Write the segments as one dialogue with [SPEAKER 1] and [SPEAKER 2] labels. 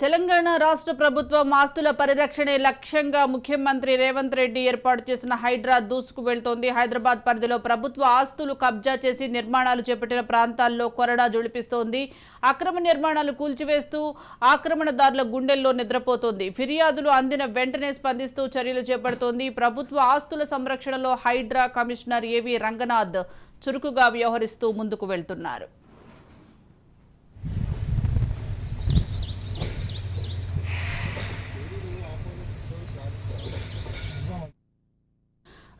[SPEAKER 1] తెలంగాణ రాష్ట్ర ప్రభుత్వం ఆస్తుల పరిరక్షణే లక్ష్యంగా ముఖ్యమంత్రి రేవంత్ రెడ్డి ఏర్పాటు చేసిన హైడ్రా దూసుకు వెళ్తోంది. హైదరాబాద్ పరిధిలో ప్రభుత్వ ఆస్తులు కబ్జా చేసి నిర్మాణాలు చేపట్టిన ప్రాంతాల్లో కొరడా జొలిపిస్తోంది. అక్రమ నిర్మాణాలు కూల్చివేస్తూ ఆక్రమణదారుల గుండెల్లో నిద్రపోతోంది. ఫిర్యాదులు అందిన వెంటనే స్పందిస్తూ చర్యలు చేపడుతోంది. ప్రభుత్వ ఆస్తుల సంరక్షణలో హైడ్రా కమిషనర్ ఏవి రంగనాథ్ చురుకుగా వ్యవహరిస్తూ ముందుకు వెళ్తున్నారు.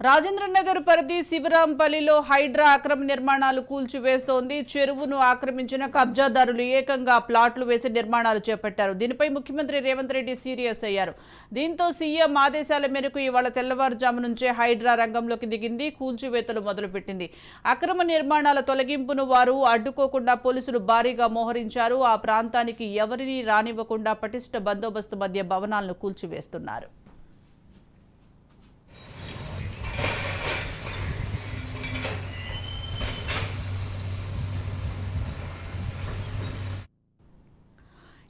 [SPEAKER 1] రాజేంద్రనగర్ పరిధి శివరాంపల్లిలో హైడ్రా అక్రమ నిర్మాణాలు కూల్చివేస్తోంది. చెరువును ఆక్రమించిన కబ్జాదారులు ఏకంగా ప్లాట్లు వేసి నిర్మాణాలు చేపట్టారు. దీనిపై ముఖ్యమంత్రి రేవంత్ రెడ్డి సీరియస్ అయ్యారు. దీంతో సీఎం ఆదేశాల మేరకు ఇవాళ తెల్లవారుజాము నుంచే హైడ్రా రంగంలోకి దిగింది. కూల్చివేతలు మొదలుపెట్టింది. అక్రమ నిర్మాణాల తొలగింపును వారు అడ్డుకోకుండా పోలీసులు భారీగా మోహరించారు. ఆ ప్రాంతానికి ఎవరినీ రానివ్వకుండా పటిష్ట బందోబస్తు మధ్య భవనాలను కూల్చివేస్తున్నారు.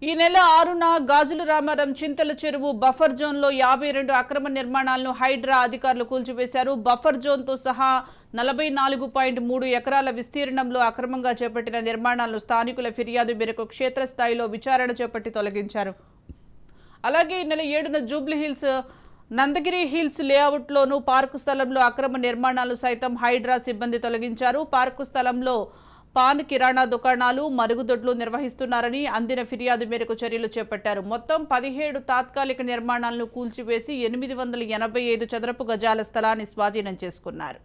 [SPEAKER 1] ఈ నెల ఆరున గాజుల రామారం చింతల చెరువు బఫర్ జోన్లో యాభై రెండు అక్రమ నిర్మాణాలను హైడ్రా అధికారులు కూల్చివేశారు. బఫర్ జోన్తో సహా నలభై నాలుగు పాయింట్ మూడు ఎకరాల విస్తీర్ణంలో అక్రమంగా చేపట్టిన నిర్మాణాలను స్థానికుల ఫిర్యాదు మేరకు క్షేత్రస్థాయిలో విచారణ చేపట్టి తొలగించారు. అలాగే ఈ నెల ఏడున జూబ్లీ హిల్స్ నందగిరి హిల్స్ లేఅవుట్లోనూ పార్కు స్థలంలో అక్రమ నిర్మాణాలు సైతం హైడ్రా సిబ్బంది తొలగించారు. పార్కు స్థలంలో పాన్ కిరాణా దుకాణాలు మరుగుదొడ్లు నిర్వహిస్తున్నారని అందిన ఫిర్యాదు మేరకు చర్యలు చేపట్టారు. మొత్తం పదిహేడు తాత్కాలిక నిర్మాణాలను కూల్చివేసి ఎనిమిది వందల ఎనభై ఐదు చదరపు గజాల స్థలాన్ని స్వాధీనం చేసుకున్నారు.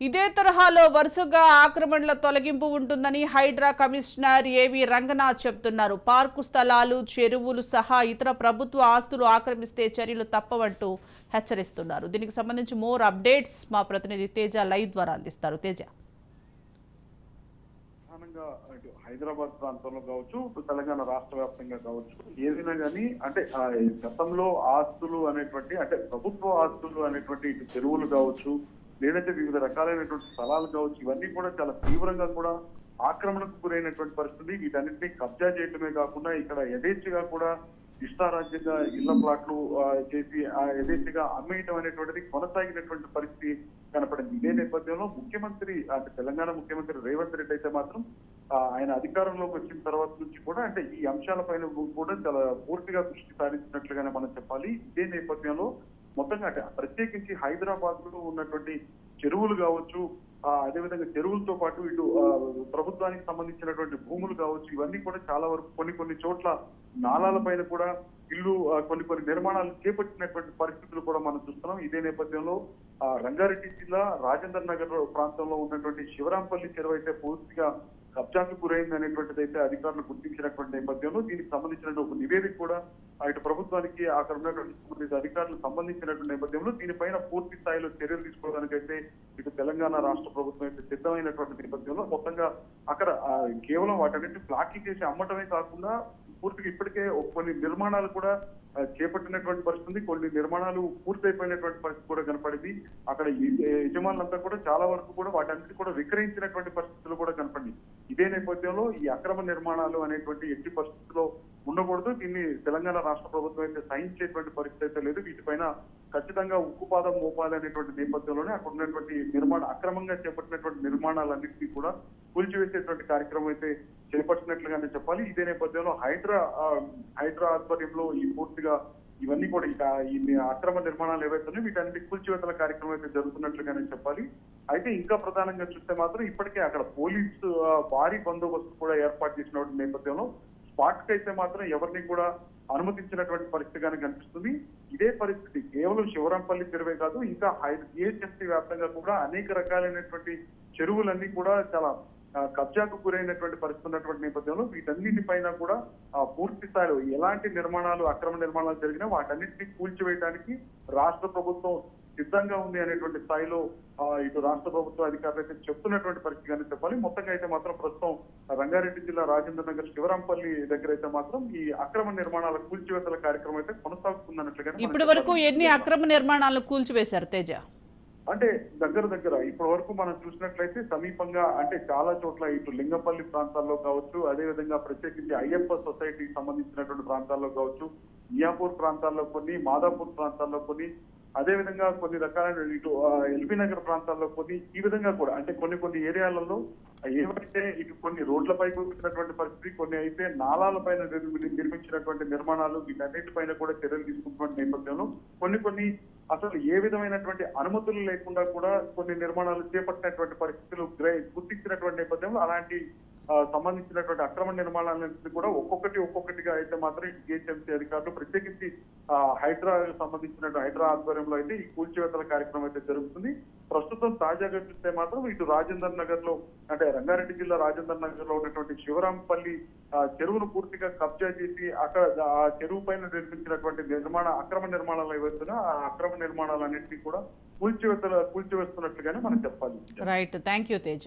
[SPEAKER 1] ఇదే తరహాలో వరుసగా ఆక్రమణల తొలగింపు ఉంటుందని హైడ్రా కమిషనర్ ఏవి రంగనాథ్ చెబుతున్నారు పార్కు స్థలాలు చెరువులు సహా ఇతర ప్రభుత్వ ఆస్తులు ఆక్రమిస్తే చర్యలు తప్పవంటూ హెచ్చరిస్తున్నారు. దీనికి సంబంధించి మోర్ అప్డేట్స్ మా ప్రతినిధి తేజ లైవ్ ద్వారా అందిస్తారు. తేజ.
[SPEAKER 2] ప్రధానంగా హైదరాబాద్ ప్రాంతంలో కావచ్చు తెలంగాణ రాష్ట్ర వ్యాప్తంగా కావచ్చు ఏదైనా కానీ అంటే గతంలో ఆస్తులు అనేటువంటి అంటే ప్రభుత్వ ఆస్తులు అనేటువంటి ఇటు చెరువులు కావచ్చు లేదంటే వివిధ రకాలైనటువంటి స్థలాలు కావచ్చు ఇవన్నీ కూడా చాలా తీవ్రంగా కూడా ఆక్రమణకు గురైనటువంటి పరిస్థితి. వీటన్నిటిని కబ్జా చేయడమే కాకుండా ఇక్కడ యథేచ్ఛగా కూడా ఇష్టారాజ్యంగా ఇళ్ళ ప్లాట్లు చేసి యథేచ్ఛగా అమ్మేయటం అనేటువంటిది కొనసాగినటువంటి పరిస్థితి కనపడింది. ఇదే నేపథ్యంలో ముఖ్యమంత్రి అంటే తెలంగాణ ముఖ్యమంత్రి రేవంత్ రెడ్డి అయితే మాత్రం ఆయన అధికారంలోకి వచ్చిన తర్వాత నుంచి కూడా అంటే ఈ అంశాలపైన కూడా చాలా పూర్తిగా దృష్టి సారించినట్లుగానే మనం చెప్పాలి. ఇదే నేపథ్యంలో మొత్తంగా ప్రత్యేకించి హైదరాబాద్లో ఉన్నటువంటి చెరువులు కావచ్చు ఆ, అదేవిధంగా చెరువులతో పాటు ఇటు ప్రభుత్వానికి సంబంధించినటువంటి భూములు కావచ్చు ఇవన్నీ కూడా చాలా వరకు కొన్ని కొన్ని చోట్ల నాలాల పైన కూడా ఇల్లు కొన్ని కొన్ని నిర్మాణాలు చేపట్టినటువంటి పరిస్థితులు కూడా మనం చూస్తున్నాం. ఇదే నేపథ్యంలో ఆ, రంగారెడ్డి జిల్లా రాజేంద్ర నగర్ ప్రాంతంలో ఉన్నటువంటి శివరాంపల్లి చెరువు అయితే పూర్తిగా కబ్జాకు గురైంది అనేటువంటిది అయితే అధికారులు గుర్తించినటువంటి నేపథ్యంలో దీనికి సంబంధించిన ఒక నివేదిక కూడా అటు ప్రభుత్వానికి అక్కడ ఉన్నటువంటి అధికారులు సంబంధించినటువంటి నేపథ్యంలో దీనిపైన పూర్తి స్థాయిలో చర్యలు తీసుకోవడానికైతే ఇటు తెలంగాణ రాష్ట్ర ప్రభుత్వం అయితే సిద్ధమైనటువంటి నేపథ్యంలో మొత్తంగా అక్కడ కేవలం వాటన్నిటి ప్లాకింగ్ చేసి అమ్మటమే కాకుండా పూర్తిగా ఇప్పటికే కొన్ని నిర్మాణాలు కూడా చేపట్టినటువంటి పరిస్థితి ఉంది. కొన్ని నిర్మాణాలు పూర్తయిపోయినటువంటి పరిస్థితి కూడా కనపడింది. అక్కడ యజమానులంతా కూడా చాలా వరకు కూడా వాటన్నిటి కూడా విక్రయించినటువంటి పరిస్థితులు కూడా కనపడింది ఇదే నేపథ్యంలో ఈ అక్రమ నిర్మాణాలు అనేటువంటి ఎట్టి పరిస్థితుల్లో ఉండకూడదు. దీన్ని తెలంగాణ రాష్ట్ర ప్రభుత్వం అయితే సహించేటువంటి పరిస్థితి అయితే లేదు. వీటిపైన ఖచ్చితంగా ఉక్కుపాదం మోపాలి అనేటువంటి నేపథ్యంలోనే అక్కడ ఉన్నటువంటి నిర్మాణ అక్రమంగా చేపట్టినటువంటి నిర్మాణాలన్నింటినీ కూడా కూల్చివేసేటువంటి కార్యక్రమం అయితే చేపట్టినట్లుగానే చెప్పాలి. ఇదే నేపథ్యంలో హైడ్రా హైడ్రా ఆధ్వర్యంలో ఈ పూర్తిగా ఇవన్నీ కూడా ఈ అక్రమ నిర్మాణాలు ఏవైతే ఉన్నాయో వీటన్నిటి కూల్చివేతల కార్యక్రమం అయితే జరుగుతున్నట్లుగానే చెప్పాలి. అయితే ఇంకా ప్రధానంగా చూస్తే మాత్రం ఇప్పటికే అక్కడ పోలీసు భారీ బందోబస్తు కూడా ఏర్పాటు చేసిన నేపథ్యంలో స్పాట్ అయితే మాత్రం ఎవరిని కూడా అనుమతించినటువంటి పరిస్థితిగానే కనిపిస్తుంది. ఇదే పరిస్థితి కేవలం శివరాంపల్లి చెరువే కాదు ఇంకా జిహెచ్ఎంసీ వ్యాప్తంగా కూడా అనేక రకాలైనటువంటి చెరువులన్నీ కూడా చాలా కబ్జాకు గురైనటువంటి పరిస్థితి ఉన్నటువంటి నేపథ్యంలో వీటన్నిటిపైన కూడా ఆ, పూర్తి స్థాయిలో ఎలాంటి నిర్మాణాలు అక్రమ నిర్మాణాలు జరిగినా వాటన్నిటిని కూల్చివేయడానికి రాష్ట్ర ప్రభుత్వం సిద్ధంగా ఉంది అనేటువంటి స్థాయిలో ఆ, ఇటు రాష్ట్ర ప్రభుత్వ అధికారులు అయితే చెప్తున్నటువంటి పరిస్థితి కానీ చెప్పాలి. మొత్తంగా అయితే మాత్రం ప్రస్తుతం రంగారెడ్డి జిల్లా రాజేంద్ర నగర్ శివరాంపల్లి దగ్గర అయితే మాత్రం ఈ అక్రమ నిర్మాణాల కూల్చివేతల కార్యక్రమం అయితే కొనసాగుతుందన్నట్లుగా
[SPEAKER 1] ఇప్పటి వరకు ఎన్ని అక్రమ నిర్మాణాలను కూల్చివేశారు తేజ?
[SPEAKER 2] అంటే దగ్గర దగ్గర ఇప్పటి వరకు మనం చూసినట్లయితే సమీపంగా అంటే చాలా చోట్ల ఇటు లింగపల్లి ప్రాంతాల్లో కావచ్చు అదే విధంగా ప్రత్యేకించి అయ్యప్ప సొసైటీకి సంబంధించినటువంటి ప్రాంతాల్లో కావచ్చు మియాపూర్ ప్రాంతాల్లో కొన్ని మాదాపూర్ ప్రాంతాల్లో కొన్ని అదేవిధంగా కొన్ని రకాలైన ఇటు ఎల్బీ నగర్ ప్రాంతాల్లో కొన్ని ఈ విధంగా కూడా అంటే కొన్ని కొన్ని ఏరియాలలో ఏవైతే ఇటు కొన్ని రోడ్లపై కూర్చున్నటువంటి పరిస్థితి కొన్ని అయితే నాలాల పైన నిర్మించినటువంటి నిర్మాణాలు వీటన్నిటిపైన కూడా చర్యలు తీసుకుంటున్న నేపథ్యంలో కొన్ని కొన్ని అసలు ఏ విధమైనటువంటి అనుమతులు లేకుండా కూడా కొన్ని నిర్మాణాలు చేపట్టినటువంటి పరిస్థితులు గుర్తించినటువంటి నేపథ్యంలో అలాంటి సంబంధించినటువంటి అక్రమ నిర్మాణాలన్నింటినీ కూడా ఒక్కొక్కటి ఒక్కొక్కటిగా అయితే మాత్రం జిహెచ్ఎంసీ అధికారులు ప్రత్యేకించి హైడ్రా సంబంధించిన హైడ్రా ఆధ్వర్యంలో అయితే ఈ కూల్చివేతల కార్యక్రమం అయితే జరుగుతుంది. ప్రస్తుతం తాజాగా చూస్తే మాత్రం ఇటు రాజేందర్ నగర్లో అంటే రంగారెడ్డి జిల్లా రాజేందర్ నగర్లో ఉన్నటువంటి శివరాంపల్లి చెరువును పూర్తిగా కబ్జా చేసి అక్కడ ఆ చెరువు పైన నిర్మించినటువంటి నిర్మాణ అక్రమ నిర్మాణాలు ఏవైతున్నా ఆ అక్రమ నిర్మాణాలన్నింటినీ కూడా కూల్చివేతల కూల్చివేస్తున్నట్లుగానే మనం చెప్పాలి.
[SPEAKER 1] Right thank you Teja